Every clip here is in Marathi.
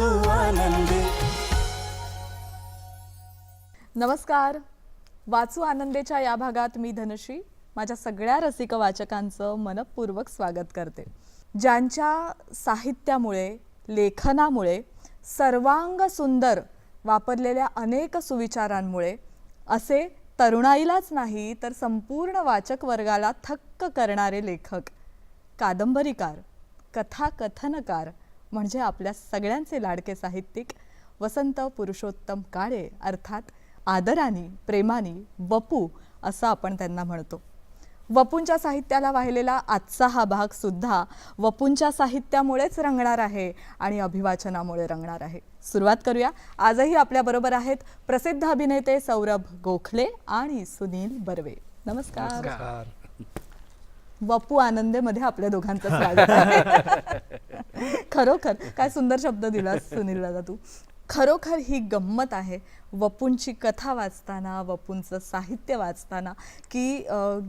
आनंदी. नमस्कार. वाचू आनंदेच्या या भागात मी धनश्री माझ्या सगळ्या रसिक वाचकांचं मनपूर्वक स्वागत करते. ज्यांच्या साहित्यामुळे लेखनामुळे सर्वांग सुंदर वापरलेल्या अनेक सुविचारांमुळे असे तरुणाईलाच नाही तर संपूर्ण वाचक वर्गाला थक्क करणारे लेखक कादंबरीकार कथाकथनकार म्हणजे आपल्या सगळ्यांचे लाडके साहित्यिक वसंत पुरुषोत्तम काळे अर्थात आदरानी प्रेमाने वपू असं आपण त्यांना म्हणतो. वपूंच्या साहित्याला वाहिलेला आजचा हा भाग सुद्धा वपूंच्या साहित्यामुळेच रंगणार आहे आणि अभिवाचनामुळे रंगणार आहे. सुरुवात करूया. आजही आपल्याबरोबर आहेत प्रसिद्ध अभिनेते सौरभ गोखले आणि सुनील बर्वे. नमस्कार. वपू आनंदेमध्ये आपल्या दोघांचं स्वागत आहे. खरोखर काय सुंदर शब्द दिला सुनील दादा तू. खरोखर ही गंमत आहे वपूंची कथा वाचताना वपूंचं साहित्य वाचताना की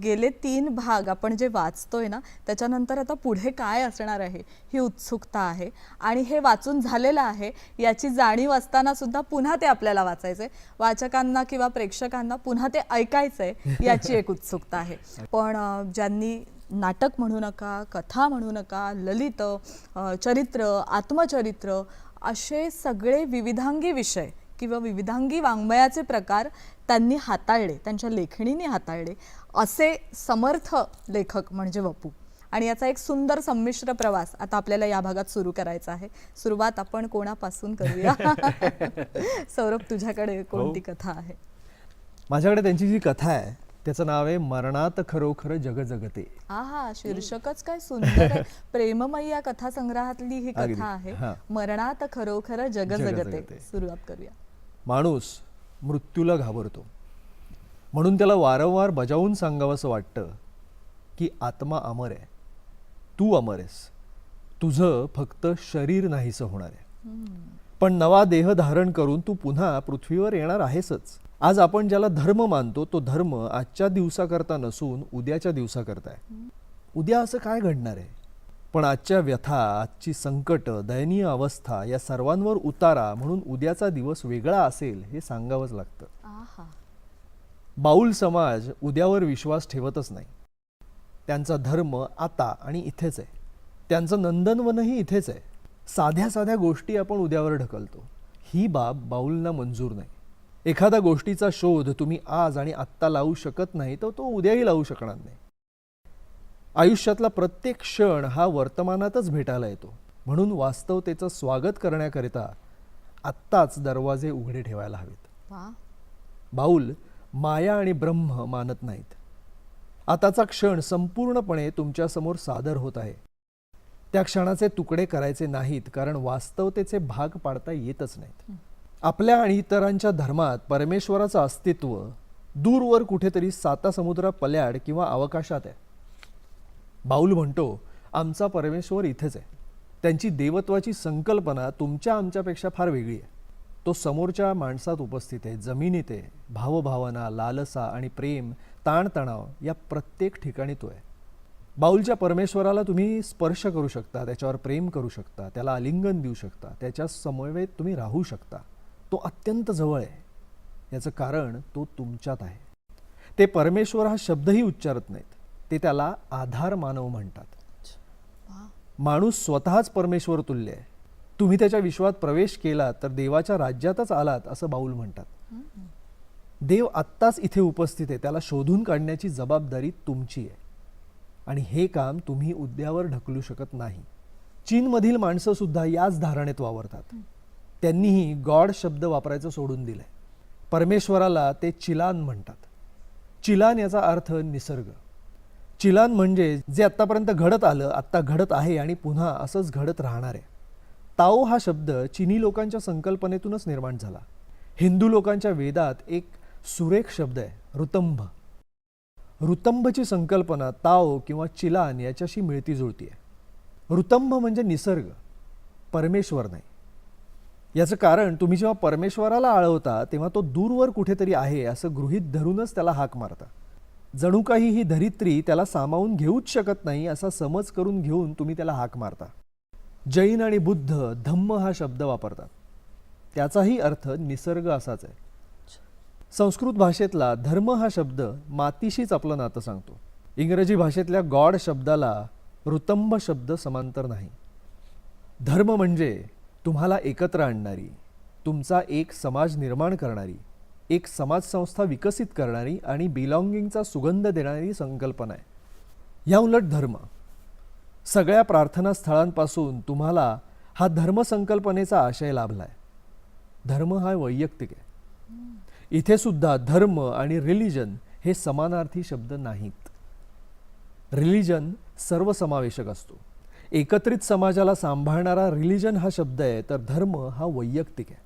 गेले तीन भाग आपण जे वाचतोय ना त्याच्यानंतर आता पुढे काय असणार आहे ही उत्सुकता आहे. आणि हे वाचून झालेलं आहे याची जाणीव असताना सुद्धा पुन्हा ते आपल्याला वाचायचंय. वाचकांना किंवा प्रेक्षकांना पुन्हा ते ऐकायचंय याची एक उत्सुकता आहे. पण ज्यांनी नाटक म्हणू नका कथा म्हणू नका ललित चरित्र आत्मचरित्र असे सगळे विविधांगी विषय किंवा विविधांगी वाङ्मयाचे प्रकार त्यांनी हाताळले त्यांच्या लेखणीने हाताळले असे समर्थ लेखक म्हणजे वपू. आणि याचा एक सुंदर संमिश्र प्रवास आता आपल्याला या भागात सुरू करायचा आहे. सुरुवात आपण कोणापासून करूया? सौरभ तुझ्याकडे कोणती कथा आहे? माझ्याकडे त्यांची जी कथा आहे त्याचं नाव आहे मरणात खरोखर जग जगते आहा शीर्षकच काय सुंदर आहे. प्रेममयी या कथा संग्रहातली ही अगदी, कथा आहे. हा. मरणात खरोखर जग जग जगते जगते. सुरुवात करूया. माणूस मृत्यूला घाबरतो. म्हणून त्याला वारंवार बजावून सांगावंसं वाटतं की आत्मा अमर आहे. तू अमर आहेस. तुझं फक्त शरीर नाहीसं होणार आहे. पण नवा देह धारण करून तू पुन्हा पृथ्वीवर येणार आहेसच. आज आपण ज्याला धर्म मानतो तो धर्म आजच्या दिवसाकरता नसून उद्याच्या दिवसाकरता आहे उद्या असं काय घडणार आहे? पण आजच्या व्यथा आजची संकट दयनीय अवस्था या सर्वांवर उतारा म्हणून उद्याचा दिवस वेगळा असेल हे सांगावंच लागतं. बाऊल समाज उद्यावर विश्वास ठेवतच नाही. त्यांचा धर्म आता आणि इथेच आहे. त्यांचं नंदनवनही इथेच आहे. साध्या साध्या गोष्टी आपण उद्यावर ढकलतो. ही बाब बाऊलना मंजूर नाही. एखाद्या गोष्टीचा शोध तुम्ही आज आणि आत्ता लावू शकत नाही तर तो उद्याही लावू शकणार नाही. आयुष्यातला प्रत्येक क्षण हा वर्तमानातच भेटायला येतो. म्हणून वास्तवतेचं स्वागत करण्याकरिता आत्ताच दरवाजे उघडे ठेवायला हवेत. बाऊल माया आणि ब्रह्म मानत नाहीत. आताचा क्षण संपूर्णपणे तुमच्यासमोर सादर होत आहे. त्या क्षणाचे तुकडे करायचे नाहीत कारण वास्तवतेचे भाग पाडता येतच नाहीत. आपल्या आणि इतरांच्या धर्मात परमेश्वराचं अस्तित्व दूरवर कुठेतरी साता समुद्रा पल्याड किंवा अवकाशात आहे. बाऊल म्हणतो आमचा परमेश्वर इथेच आहे. त्यांची देवत्वाची संकल्पना तुमच्या आमच्यापेक्षा फार वेगळी आहे. तो समोरच्या माणसात उपस्थित आहे. जमिनीत आहे. भावभावना लालसा आणि प्रेम ताणतणाव या प्रत्येक ठिकाणी तो आहे. बाऊलच्या परमेश्वराला तुम्ही स्पर्श करू शकता त्याच्यावर प्रेम करू शकता त्याला आलिंगन देऊ शकता त्याच्या समवेत तुम्ही राहू शकता. तो अत्यंत जवळ आहे. याचं कारण तो तुमच्यात आहे. ते परमेश्वर हा शब्दही उच्चारत नाहीत. ते त्याला आधार मानव म्हणतात. माणूस स्वतःच परमेश्वर तुल्य आहे. तुम्ही त्याच्या विश्वात प्रवेश केलात तर देवाच्या राज्यातच आलात असं बाऊल म्हणतात. देव आत्ताच इथे उपस्थित आहे. त्याला शोधून काढण्याची जबाबदारी तुमची आहे. आणि हे काम तुम्ही उद्यावर ढकलू शकत नाही. चीनमधील माणसं सुद्धा याच धारणेत वावरतात. त्यांनीही गॉड शब्द वापरायचं सोडून दिलंय. परमेश्वराला ते चिलान म्हणतात. चिलान याचा अर्थ निसर्ग. चिलान म्हणजे जे आत्तापर्यंत घडत आलं आत्ता घडत आहे आणि पुन्हा असंच घडत राहणार आहे. ताओ हा शब्द चिनी लोकांच्या संकल्पनेतूनच निर्माण झाला. हिंदू लोकांच्या वेदात एक सुरेख शब्द आहे ऋतंभ. ऋतंभची संकल्पना ताओ किंवा चिलान याच्याशी मिळती जुळती आहे ऋतंभ म्हणजे निसर्ग परमेश्वर नाही. याचं कारण तुम्ही जेव्हा परमेश्वराला आळवता तेव्हा तो दूरवर कुठेतरी आहे असं गृहीत धरूनच त्याला हाक मारता. जणू काही ही धरित्री त्याला सामावून घेऊच शकत नाही असा समज करून घेऊन तुम्ही त्याला हाक मारता. जैन आणि बुद्ध धम्म हा शब्द वापरतात. त्याचाही अर्थ निसर्ग असाच आहे. संस्कृत भाषेतला धर्म हा शब्द मातीशीच आपलं नातं सांगतो. इंग्रजी भाषेतल्या गॉड शब्दाला ऋतंभ शब्द समांतर नाही. धर्म म्हणजे तुम्हाला एकत्र आणणारी तुमचा एक समाज निर्माण करणारी एक समाजसंस्था विकसित करणारी आणि बिलॉंगिंगचा सुगंध देणारी संकल्पना आहे. या उलट धर्म. सगळ्या प्रार्थना स्थळांपासून तुम्हाला हा धर्मसंकल्पनेचा आशय लाभलाय. धर्म हा वैयक्तिक आहे. इथे सुद्धा धर्म आणि रिलिजन हे समानार्थी शब्द नाहीत. रिलिजन सर्वसमावेशक असतो. एकत्रित समाजाला सांभाळणारा रिलिजन हा शब्द आहे तर धर्म हा वैयक्तिक आहे.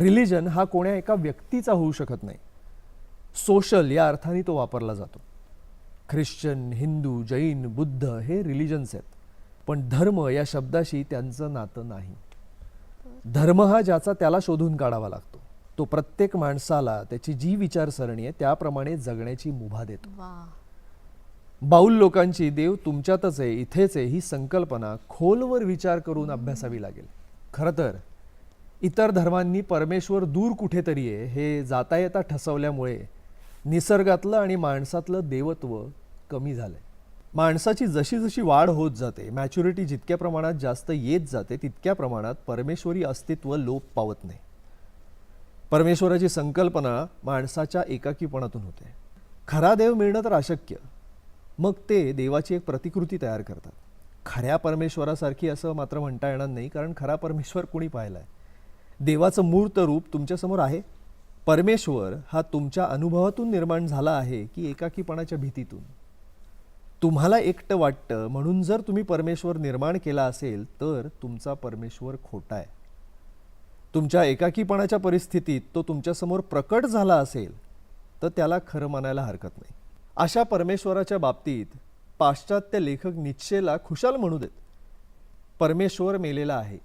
रिलिजन हा कोण्या एका व्यक्तीचा होऊ शकत नाही. सोशल या अर्थाने तो वापरला जातो. ख्रिश्चन हिंदू जैन बुद्ध हे रिलिजन्स आहेत पण धर्म या शब्दाशी त्यांचं नातं नाही. धर्म हा ज्याचा त्याला शोधून काढावा लागतो. तो प्रत्येक माणसाला त्याची जी विचारसरणी आहे त्याप्रमाणे जगण्याची मुभा देतो. बाऊल लोकांची देव तुमच्यातच आहे इथेच आहे ही संकल्पना खोलवर विचार करून अभ्यासावी लागेल. खरं तर इतर धर्मांनी परमेश्वर दूर कुठेतरी आहे हे जाता येता ठसवल्यामुळे निसर्गातलं आणि माणसातलं देवत्व कमी झालंय. माणसाची जशी जशी वाढ होत जाते मॅच्युरिटी जितक्या प्रमाणात जास्त येत जाते तितक्या प्रमाणात परमेश्वरी अस्तित्व लोप पावत नाही. परमेश्वराची संकल्पना माणसाच्या एकाकीपणातून होते. खरा देव मिळणं तर अशक्य. मग ते देवाची एक प्रतिकृती तयार करतात. खऱ्या परमेश्वरासारखी असं मात्र म्हणता येणार नाही कारण खरा परमेश्वर कुणी आहे देवाचं मूर्त रूप तुमच्यासमोर आहे? परमेश्वर हा तुमच्या अनुभवातून निर्माण झाला आहे की एकाकीपणाच्या भीतीतून? तुम्हाला एकटं वाटतं म्हणून जर तुम्ही परमेश्वर निर्माण केला असेल तर तुमचा परमेश्वर खोटा आहे. तुमच्या एकाकीपणाच्या परिस्थितीत तो तुमच्यासमोर प्रकट झाला असेल तर त्याला खरं मानायला हरकत नाही. अशा परमेश्वराच्या बाबतीत पाश्चात्य लेखक निश्चेला खुशाल म्हणू देत परमेश्वर मेलेला आहे.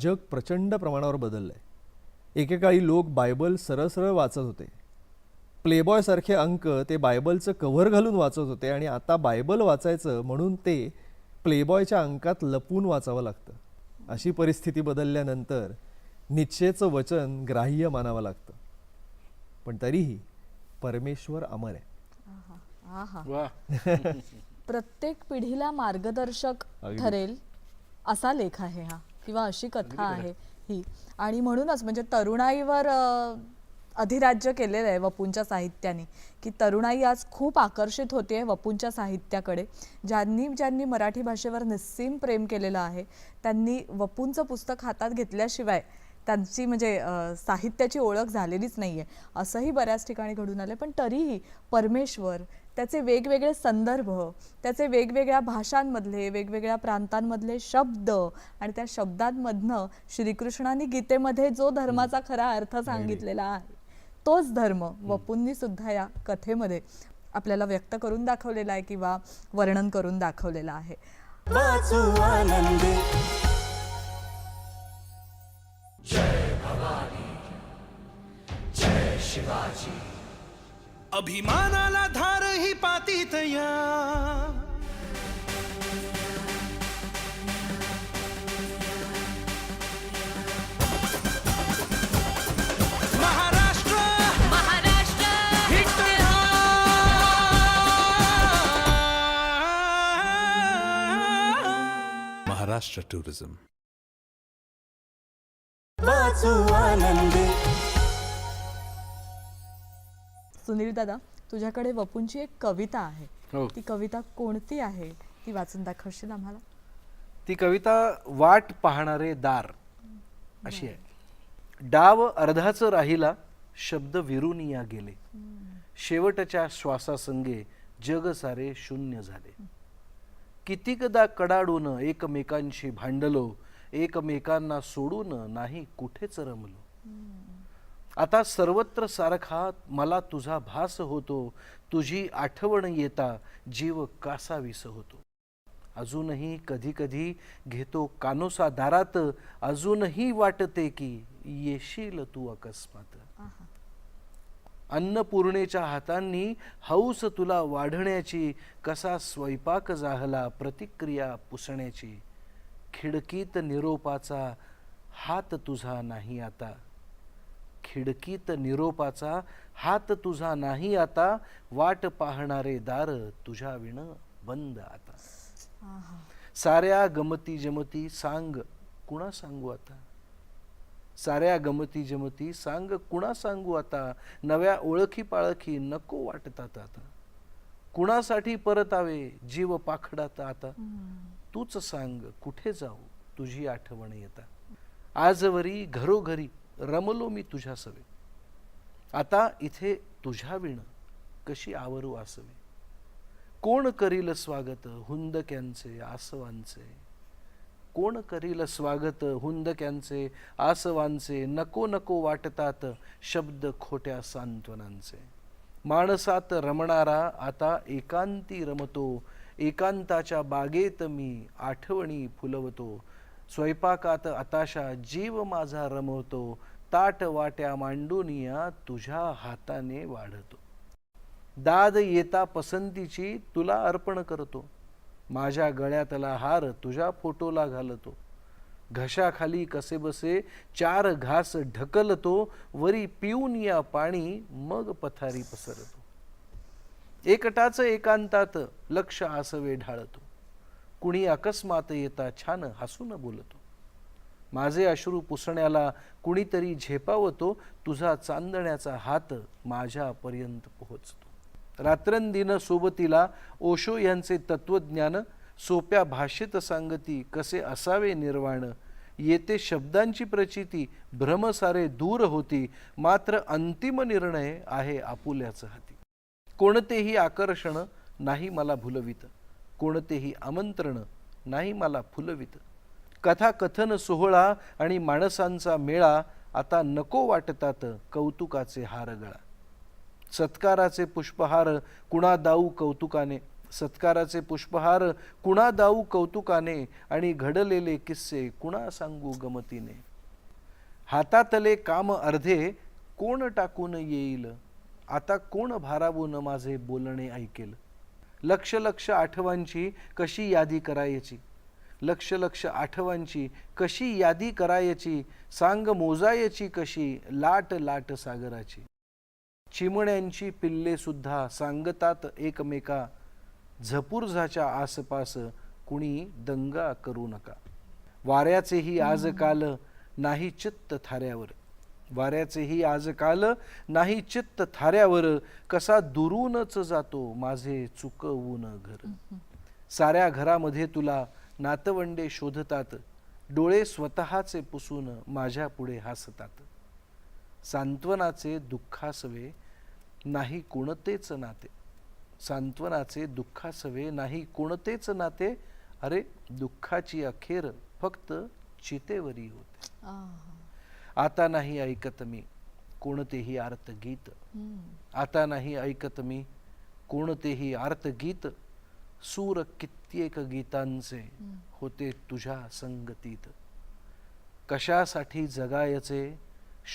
जग प्रचंड प्रमाणावर बदललंय. एकेकाळी लोक बायबल सरळ सरळ वाचत होते. प्लेबॉयसारखे अंक ते बायबलचं कव्हर घालून वाचत होते आणि आता बायबल वाचायचं म्हणून ते प्लेबॉयच्या अंकात लपून वाचावं लागतं. अशी परिस्थिती बदलल्यानंतर निश्चयचं वचन ग्राह्य मानावं लागतं. पण तरीही परमेश्वर अमर आहे. प्रत्येक पिढीला मार्गदर्शक. ठरेल असा लेख आहे हा किंवा अशी कथा आहे ही. आणि म्हणूनच म्हणजे तरुणाईवर अधिराज्य केलेलं आहे वपूंच्या साहित्याने की तरुणाई आज खूप आकर्षित होते वपूंच्या साहित्याकडे. ज्यांनी ज्यांनी मराठी भाषेवर निस्सीम प्रेम केलेलं आहे त्यांनी वपूंचं पुस्तक हातात घेतल्याशिवाय त्यांची म्हणजे साहित्याची ओळख झालेलीच नाही आहे असंही बऱ्याच ठिकाणी घडून आलं पण तरीही परमेश्वर त्याचे वेगवेगळे संदर्भ त्याचे वेगवेगळ्या भाषांमधले वेगवेगळ्या प्रांतांमधले शब्द आणि त्या शब्दांमधनं श्रीकृष्णाने गीतेमध्ये जो धर्माचा खरा अर्थ सांगितलेला आहे तोच धर्म वपूंनी सुद्धा या कथेमध्ये आपल्याला व्यक्त करून दाखवलेला आहे किंवा वर्णन करून दाखवलेला आहे. आनंदी अभिमानाला धार ही पातीत या महाराष्ट्र! महाराष्ट्र! सुनील दादा तुझ्याकडे वपूंची एक कविता आहे. हो. ती कविता कोणती आहे? ती वाचून दाखवशील आम्हाला? ती कविता वाट पाहणारे दार अशी आहे. डाव अर्धाच राहिला शब्द विरून या गेले. शेवटच्या श्वासासंगे जग सारे शून्य झाले. कितीकदा कडाडून एकमेकांशी भांडलो एकमेकांना सोडून नाही कुठेच रमलो. आता सर्वत्र सारखा मला तुझा भास होतो तुझी आठवण येता जीव कासावीस होतो. अजूनही कधी कधी घेतो कानोसा दारात अजूनही वाटते की येशील तू अकस्मात. अन्नपूर्णेच्या हातांनी हौस तुला वाढण्याची कसा स्वयंपाक जाहला प्रतिक्रिया पुसण्याची. खिडकीत निरोपाचा हात तुझा नाही आता. खिडकीत निरोपाचा हात तुझा नाही आता वाट पाहणारे दार तुझ्या विण बंद आता. साऱ्या गमती जमती सांग कुणा सांगू आता? साऱ्या गमती जमती सांग कुणा सांगू आता? नव्या ओळखी पाळखी नको वाटतात आता. कुणासाठी परतावे? जीव पाखडात आता. तूच सांग कुठे जाऊ? तुझी आठवण येता. आजवरी घरोघरी रमलो मी तुझ्या सवे. आता इथे तुझ्या विण कशी आवरू आसवे. कोण करील स्वागत हुंदक्यांचे आसवांचे. कोण करील स्वागत हुंदक्यांचे आसवांचे नको नको वाटतात शब्द खोट्या सांत्वनांचे. माणसात रमणारा आता एकांती रमतो एकांताच्या बागेत मी आठवणी फुलवतो स्वयंपाकात आताशा जीव माझा रमवतो ताट वाट्या मांडूनिया तुझ्या हाताने वाढतो. दाद येता पसंतीची तुला अर्पण करतो. माझ्या गळ्यातला हार तुझ्या फोटोला घालतो. घशाखाली कसे बसे चार घास ढकलतो वरी पिऊन या पाणी मग पथारी पसरतो. एकटाच एकांतात लक्ष आसवे ढाळतो. कुणी अकस्मात येता छान हसून बोलतो. माझे अश्रू पुसण्याला कुणीतरी झेपावतो तुझा चांदण्याचा हात माझ्यापर्यंत पोहोचतो. रात्रंदिन सोबतीला ओशो यांचे तत्वज्ञान सोप्या भाषेत सांगती कसे असावे निर्वाण येते शब्दांची प्रचिती भ्रमसारे दूर होती मात्र अंतिम निर्णय आहे आपुल्याच हाती. कोणतेही आकर्षण नाही मला भुलवितं. कोणतेही आमंत्रण नाही मला फुलवित. कथाकथन सोहळा आणि माणसांचा मेळा आता नको वाटतात कौतुकाचे हारगळा. सत्काराचे पुष्पहार कुणा दाऊ कौतुकाने सत्काराचे पुष्पहार कुणा दाऊ कौतुकाने आणि घडलेले किस्से कुणा सांगू गमतीने. हातातले काम अर्धे कोण टाकून येईल? आता कोण भारावून माझे बोलणे ऐकेल? लक्ष लक्ष आठवांची कशी यादी करायची? लक्ष लक्ष आठवांची कशी यादी करायची? सांग मोजायची कशी? लाट लाट सागराची. चिमण्यांची पिल्लेसुद्धा सांगतात एकमेका झपुर्झाच्या आसपास कुणी दंगा करू नका. वाऱ्याचेही आजकाल नाही चित्त थाऱ्यावर. वाऱ्याचेही आजकाल नाही चित्त थाऱ्यावर कसा दुरूनच जातो माझे चुकवून घर. साऱ्या घरामध्ये तुला नातवंडे शोधतात डोळे स्वतःचे पुसून माझ्या पुढे हसतात. सांत्वनाचे दुःखासवे नाही कोणतेच नाते. सांत्वनाचे दुःखासवे नाही कोणतेच नाते. अरे दुःखाची अखेर फक्त चितेवरी होते. आता नाही ऐकत मी कोणतेही आर्त गीत आता नाही ऐकत मी कोणतेही आर्त गीत सूर कित्येक गीतांचे होते तुझ्या संगतीत. कशासाठी जगायचे?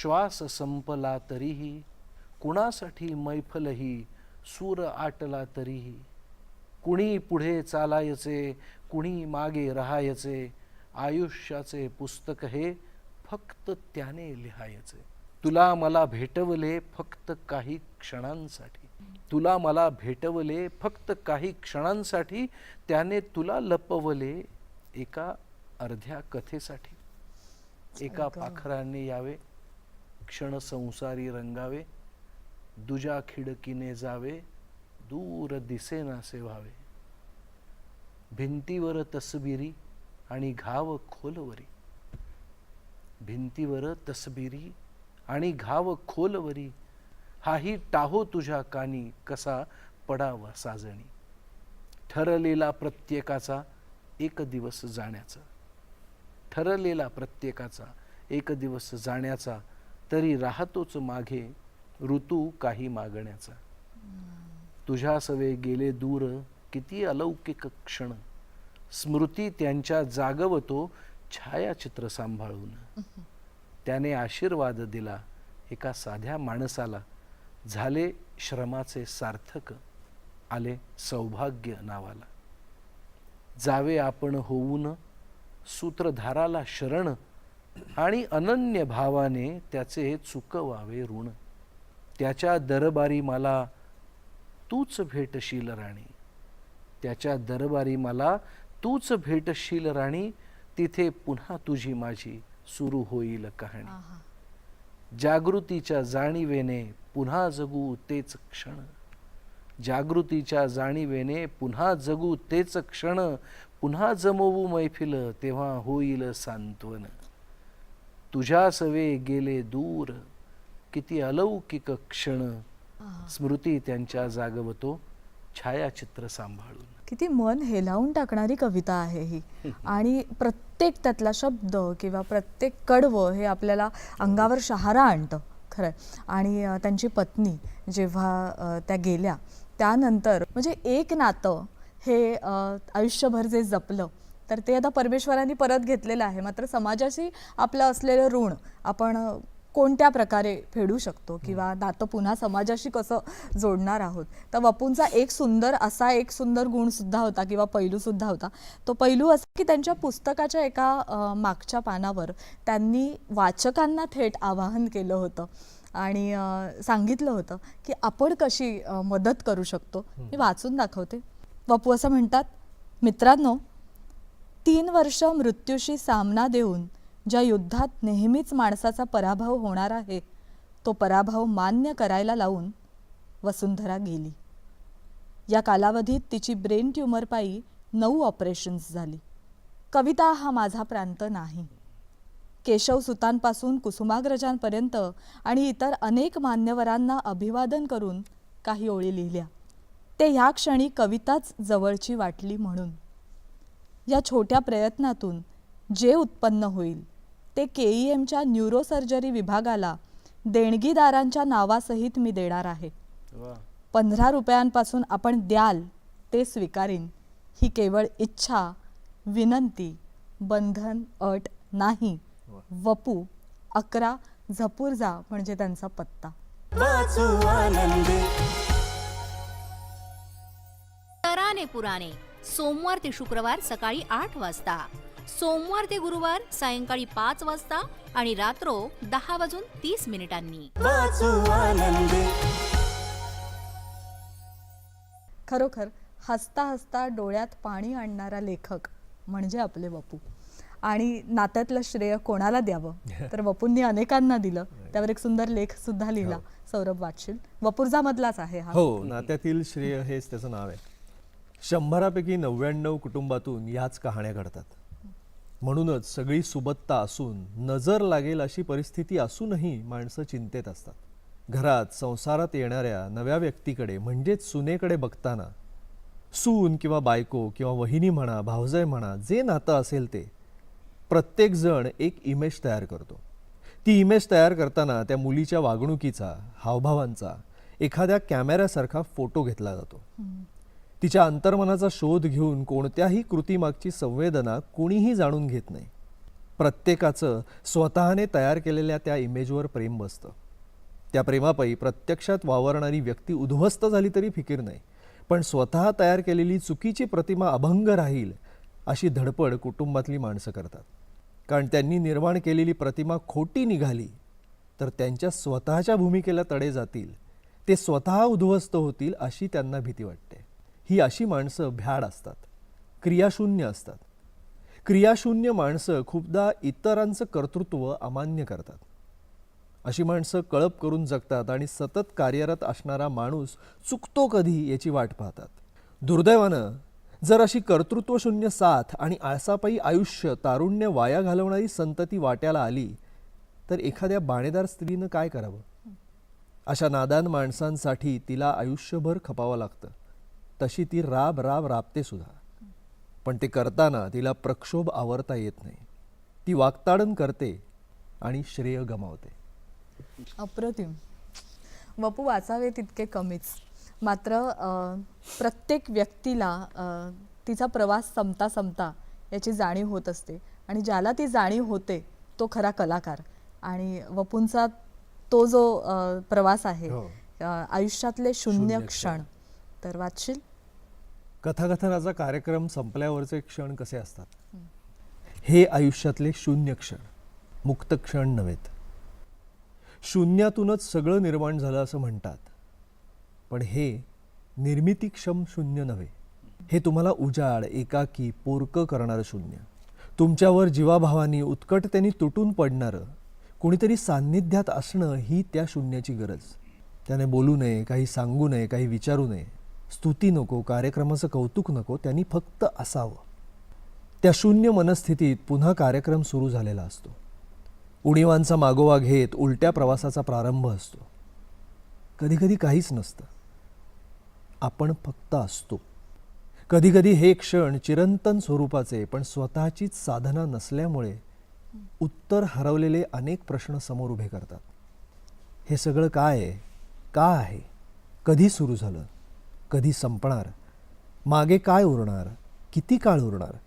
श्वास संपला तरीही कुणासाठी मैफलही? सूर आटला तरीही. कुणी पुढे चालायचे? कुणी मागे राहायचे? आयुष्याचे पुस्तक हे फक्त त्याने लिहायचे. तुला मला भेटवले फक्त काही क्षणांसाठी. तुला मला भेटवले फक्त काही क्षणांसाठी. त्याने तुला लपवले एका अर्ध्या कथेसाठी. एका पाखराने यावे क्षण संसारी रंगावे दुजा खिडकीने जावे दूर दिसेनासे व्हावे. भिंतीवर तसबिरी आणि घाव खोलवरी. भिंतीवर तसबिरी आणि घाव खोलवरी हाही टाहो तुझ्या कानी कसा पडावा साजणी. ठरलेला प्रत्येकाचा एक दिवस जाण्याचा. ठरलेला प्रत्येकाचा एक दिवस जाण्याचा तरी राहतोच मागे ऋतू काही मागण्याचा. तुझ्या सवे गेले दूर किती अलौकिक क्षण. स्मृती त्यांच्या जागवतो छायाचित्र सांभाळून त्याने आशीर्वाद दिला. एका साध्या माणसाला झाले श्रमाचे सार्थक आले सौभाग्य नावाला. जावे आपण होऊन सूत्रधाराला शरण आणि अनन्य भावाने त्याचे चुकवावे ऋण. त्याच्या दरबारी मला तूच भेटशील राणी. त्याच्या दरबारी मला तूच भेटशील राणी. तिथे पुन्हा तुझी माझी सुरू होईल कहाणी. जागृतीच्या जाणीवेने पुन्हा जगू तेच क्षण. जागृतीच्या जाणीवेने पुन्हा जगू तेच क्षण. पुन्हा जमवू मैफिल तेव्हा होईल सांत्वन. तुझ्या सवे गेले दूर. किती अलौकिक क्षण. स्मृती त्यांच्या जागवतो. छायाचित्र सांभाळून. किती मन हेलावून टाकणारी कविता आहे ही. आणि प्रत्येक त्यातला शब्द किंवा प्रत्येक कडवं हे आपल्याला अंगावर शहारा आणतं खरं आणि त्यांची पत्नी जेव्हा त्या गेल्या त्यानंतर म्हणजे एक नातं हे आयुष्यभर जे जपलं तर ते आता परमेश्वरांनी परत घेतलेलं आहे. मात्र समाजाशी आपलं असलेलं ऋण आपण कोणत्या प्रकारे फेडू शकतो किंवा नातं पुन्हा समाजाशी कसं जोडणार आहोत? तर वपूंचा एक सुंदर असा एक सुंदर गुण सुद्धा होता किंवा पैलू सुद्धा होता. तो पैलू असा की त्यांच्या पुस्तकाच्या एका मागच्या पानावर त्यांनी वाचकांना थेट आवाहन केलं होतं. आणि सांगितलं होतं की आपण कशी मदत करू शकतो. मी वाचून दाखवते. वपू असं म्हणतात मित्रांनो तीन वर्ष मृत्यूशी सामना देऊन ज्या युद्धात नेहमीच माणसाचा पराभव होणार आहे तो पराभव मान्य करायला लावून वसुंधरा गेली. या कालावधीत तिची ब्रेन ट्यूमरपायी नऊ ऑपरेशन्स झाली. कविता हा माझा प्रांत नाही. केशव सुतांपासून कुसुमाग्रजांपर्यंत आणि इतर अनेक मान्यवरांना अभिवादन करून काही ओळी लिहिल्या. ते ह्या क्षणी कविताच जवळची वाटली म्हणून. या छोट्या प्रयत्नातून जे उत्पन्न होईल ते के ई एमच्या न्यूरोसर्जरी विभागाला देणगीदारांच्या नावासहित मी देणार आहे. पंधरा रुपयांपासून आपण द्याल ते स्वीकारीन. ही केवळ इच्छा विनंती बंधन अट नाही. वपू अकरा झपूरजा म्हणजे त्यांचा पत्ता. तराने पुराणे. सोमवार ते शुक्रवार सकाळी आठ वाजता. सोमवार ते गुरुवार सायंकाळी पाच वाजता आणि रात्रो दहा वाजून तीस मिनिटांनी. खरोखर हसता हसता डोळ्यात पाणी आणणारा लेखक म्हणजे आपले वपू. आणि नात्यातलं श्रेय कोणाला द्यावं? तर वपूंनी अनेकांना दिलं. त्यावर एक सुंदर लेख सुद्धा लिहिला. सौरभ वाटशील वपुर्जा मधलाच आहे हा. हो नात्यातील श्रेय हेच त्याचं नाव आहे. शंभरापैकी नव्याण्णव कुटुंबातून ह्याच कहाण्या घडतात. म्हणूनच सगळी सुबत्ता असून नजर लागेल अशी परिस्थिती असूनही माणसं चिंतेत असतात. घरात संसारात येणाऱ्या नव्या व्यक्तीकडे म्हणजेच सुनेकडे बघताना सून किंवा बायको किंवा वहिनी म्हणा भावजय म्हणा जे नातं असेल ते प्रत्येकजण एक इमेज तयार करतो. ती इमेज तयार करताना त्या मुलीच्या वागणुकीचा हावभावांचा एखाद्या कॅमेऱ्यासारखा फोटो घेतला जातो. तिच्या अंतर्मनाचा शोध घेऊन कोणत्याही कृतीमागची संवेदना कुणीही जाणून घेत नाही. प्रत्येकाचं स्वतःने तयार केलेल्या त्या इमेजवर प्रेम बसतं. त्या प्रेमापायी प्रत्यक्षात वावरणारी व्यक्ती उद्ध्वस्त झाली तरी फिकीर नाही. पण स्वतः तयार केलेली चुकीची प्रतिमा अभंग राहील अशी धडपड कुटुंबातली माणसं करतात. कारण त्यांनी निर्माण केलेली प्रतिमा खोटी निघाली तर त्यांच्या स्वतःच्या भूमिकेला तडे जातील. ते स्वतः उद्ध्वस्त होतील अशी त्यांना भीती वाटते. ही अशी माणसं भ्याड असतात. क्रियाशून्य असतात. क्रियाशून्य माणसं खूपदा इतरांचं कर्तृत्व अमान्य करतात. अशी माणसं कळप करून जगतात आणि सतत कार्यरत असणारा माणूस चुकतो कधी याची वाट पाहतात. दुर्दैवानं जर अशी कर्तृत्वशून्य साथ आणि आळसापायी आयुष्य तारुण्य वाया घालवणारी संतती वाट्याला आली तर एखाद्या बाणेदार स्त्रीनं काय करावं? अशा नादान माणसांसाठी तिला आयुष्यभर खपावं लागतं. तशी ती राब राब राबते सुद्धा. पण ते करताना तिला प्रक्षोभ आवरता येत नाही. ती वागताडन करते आणि श्रेय गमावते. अप्रतिम. वपू वाचावे तितके कमीच. मात्र प्रत्येक व्यक्तीला तिचा प्रवास संपता संपता याची जाणीव होत असते. आणि ज्याला ती जाणीव होते तो खरा कलाकार. आणि वपूंचा तो जो प्रवास आहे हो. आयुष्यातले शून्य क्षण. तर वाचशील? कथाकथनाचा कार्यक्रम संपल्यावरचे क्षण कसे असतात? हे आयुष्यातले शून्य क्षण मुक्त क्षण नव्हेत. शून्यातूनच सगळं निर्माण झालं असं म्हणतात. पण हे निर्मितीक्षम शून्य नव्हे. हे तुम्हाला उजाड एकाकी पोरकं करणारं शून्य. तुमच्यावर जीवाभावानी उत्कटतेने तुटून पडणारं कोणीतरी सान्निध्यात असणं ही त्या शून्याची गरज. त्याने बोलू नये काही सांगू नये काही विचारू नये. स्तुती नको कार्यक्रमाचं कौतुक नको त्यांनी फक्त असावं. त्या शून्य मनस्थितीत पुन्हा कार्यक्रम सुरू झालेला असतो. उणीवांचा मागोवा घेत उलट्या प्रवासाचा प्रारंभ असतो. कधीकधी काहीच नसतं. आपण फक्त असतो. कधीकधी हे क्षण चिरंतन स्वरूपाचे पण स्वतःचीच साधना नसल्यामुळे उत्तर हरवलेले अनेक प्रश्न समोर उभे करतात. हे सगळं काय आहे? का आहे? कधी सुरू झालं? कधी संपणार? मागे काय उरणार? किती काळ उरणार?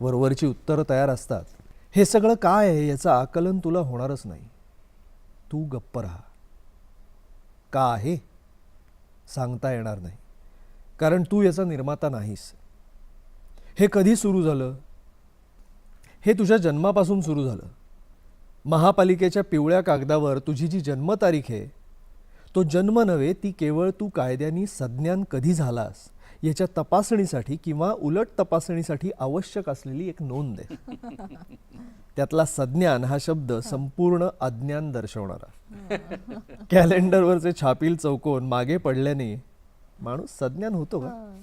वरवरची उत्तरं तयार असतात. हे सगळं काय आहे याचं आकलन तुला होणारच नाही. तू गप्प राहा. का आहे? सांगता येणार नाही. कारण तू याचा निर्माता नाहीस. हे कधी सुरू झालं? हे तुझ्या जन्मापासून सुरू झालं. महापालिकेच्या पिवळ्या कागदावर तुझी जी जन्मतारीख आहे तो जन्म नव्हे ती केवळ तू कायद्यानी सज्ञान कधी झालास याच्या तपासणीसाठी किंवा उलट तपासणीसाठी आवश्यक असलेली एक नोंद आहे. त्यातला सज्ञान हा शब्द संपूर्ण अज्ञान दर्शवणारा. कॅलेंडरवरचे छापील चौकोन मागे पडल्याने माणूस सज्ञान होतो का?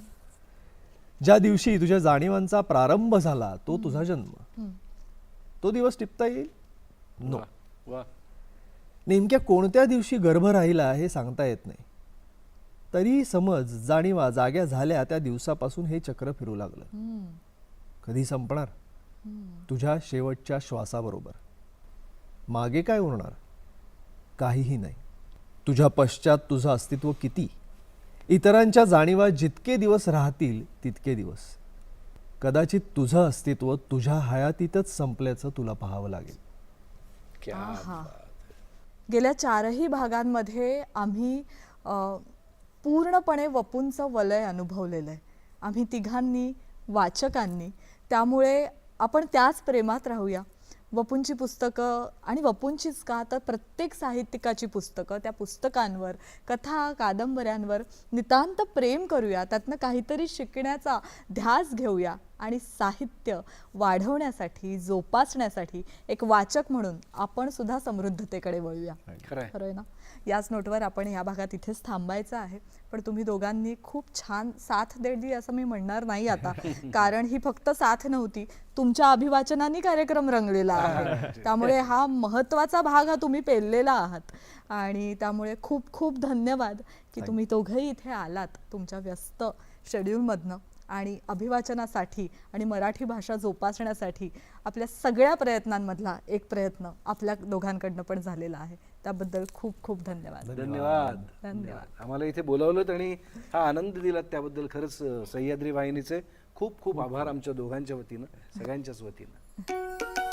ज्या दिवशी तुझ्या जाणीवांचा प्रारंभ झाला तो तुझा जन्म. तो दिवस टिपता येईल? नो वा, वा. नेमक्या कोणत्या दिवशी गर्भ राहिला हे सांगता येत नाही. तरी समज जाणीवा जाग्या झाल्या त्या दिवसापासून हे चक्र फिरू लागलं. कधी संपणार? तुझ्या शेवटच्या श्वासाबरोबर. मागे काय उरणार? काहीही नाही. तुझ्या पश्चात तुझं अस्तित्व किती? इतरांच्या जाणीवा जितके दिवस राहतील तितके दिवस. कदाचित तुझं अस्तित्व तुझ्या हयातीतच संपल्याचं तुला पाहावं लागेल. गेल्या चारही भागांमध्ये आम्ही पूर्णपणे वपूंचं वलय अनुभवलेलं आहे. आम्ही तिघांनी वाचकांनी त्यामुळे आपण त्याच प्रेमात राहूया. वपूंची पुस्तकं आणि वपूंचीच का? तर प्रत्येक साहित्यिकाची पुस्तकं त्या पुस्तकांवर कथा कादंबऱ्यांवर नितांत प्रेम करूया. त्यातनं काहीतरी शिकण्याचा ध्यास घेऊया. आणि साहित्य वाढवण्यासाठी जोपासण्यासाठी एक वाचक म्हणून आपण सुद्धा समृद्धतेकडे वळूया. खरंय. खरं आहे ना? याच नोटवर आपण या भागात इथेच थांबायचं आहे. पण तुम्ही दोघांनी खूप छान साथ दिली असं मी म्हणणार नाही आता. कारण ही फक्त साथ नव्हती तुमच्या अभिवाचनाने कार्यक्रम रंगलेला आहे. त्यामुळे हा महत्त्वाचा भाग हा तुम्ही पेललेला आहात. आणि त्यामुळे खूप खूप धन्यवाद की तुम्ही दोघंही इथे आलात तुमच्या व्यस्त शेड्यूलमधनं आणि अभिवाचनासाठी आणि मराठी भाषा जोपासण्यासाठी आपल्या सगळ्या प्रयत्नांमधला एक प्रयत्न आपल्या दोघांकडनं पण झालेला आहे. त्याबद्दल खूप खूप धन्यवाद. धन्यवाद. धन्यवाद. आम्हाला इथे बोलावलं आणि हा आनंद दिलात त्याबद्दल खरंच सह्याद्री वाहिनीचे खूप खूप आभार आमच्या दोघांच्या वतीनं सगळ्यांच्याच वतीनं.